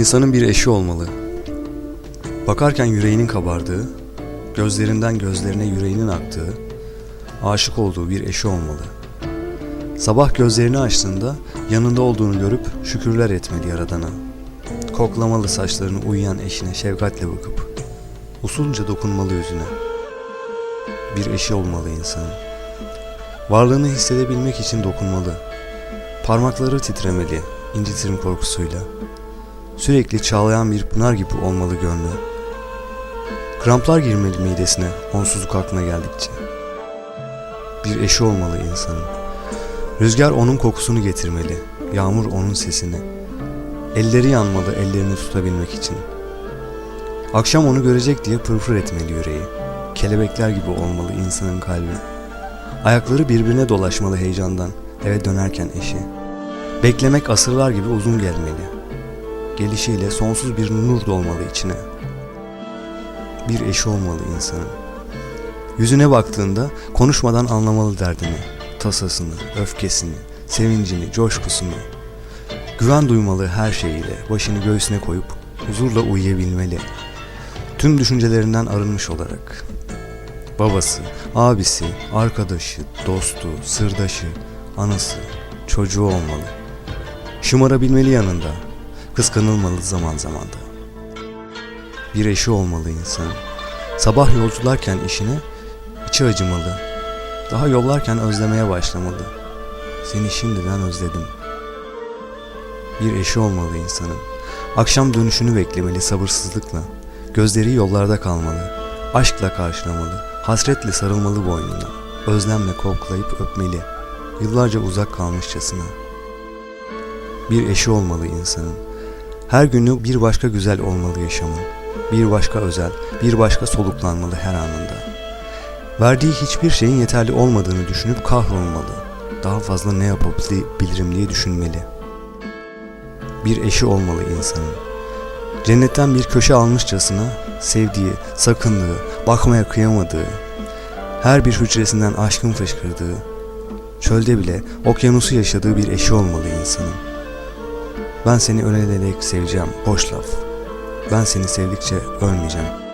İnsanın bir eşi olmalı. Bakarken yüreğinin kabardığı, gözlerinden gözlerine yüreğinin aktığı, aşık olduğu bir eşi olmalı. Sabah gözlerini açtığında yanında olduğunu görüp şükürler etmeli Yaradan'a. Koklamalı saçlarını uyuyan eşine şefkatle bakıp, usulca dokunmalı yüzüne. Bir eşi olmalı insanın. Varlığını hissedebilmek için dokunmalı. Parmakları titremeli, incitirim korkusuyla. Sürekli çağlayan bir pınar gibi olmalı gönlü. Kramplar girmeli midesine onsuzluk aklına geldikçe. Bir eşi olmalı insanın. Rüzgar onun kokusunu getirmeli, yağmur onun sesini. Elleri yanmalı ellerini tutabilmek için. Akşam onu görecek diye pırpır etmeli yüreği. Kelebekler gibi olmalı insanın kalbi. Ayakları birbirine dolaşmalı heyecandan eve dönerken eşi. Beklemek asırlar gibi uzun gelmeli. Gelişiyle sonsuz bir nur dolmalı içine. Bir eşi olmalı insanın. Yüzüne baktığında konuşmadan anlamalı derdini, tasasını, öfkesini, sevincini, coşkusunu. Güven duymalı her şeyiyle başını göğsüne koyup huzurla uyuyabilmeli. Tüm düşüncelerinden arınmış olarak. Babası, abisi, arkadaşı, dostu, sırdaşı, anası, çocuğu olmalı. Şımarabilmeli yanında, kıskanılmalı zaman zaman da. Bir eşi olmalı insanın. Sabah yolcularken işine içi acımalı. Daha yollarken özlemeye başlamalı. Seni şimdiden özledim. Bir eşi olmalı insanın. Akşam dönüşünü beklemeli sabırsızlıkla. Gözleri yollarda kalmalı. Aşkla karşılamalı. Hasretle sarılmalı boynuna. Özlemle koklayıp öpmeli. Yıllarca uzak kalmışçasına. Bir eşi olmalı insanın. Her günü bir başka güzel olmalı yaşamın. Bir başka özel, bir başka soluklanmalı her anında. Verdiği hiçbir şeyin yeterli olmadığını düşünüp kahrolmalı. Daha fazla ne yapabilirim diye düşünmeli. Bir eşi olmalı insanın. Cennetten bir köşe almışçasına sevdiği, sakındığı, bakmaya kıyamadığı, her bir hücresinden aşkın fışkırdığı, çölde bile okyanusu yaşadığı bir eşi olmalı insanın. Ben seni ölelerek seveceğim, boş laf. Ben seni sevdikçe ölmeyeceğim.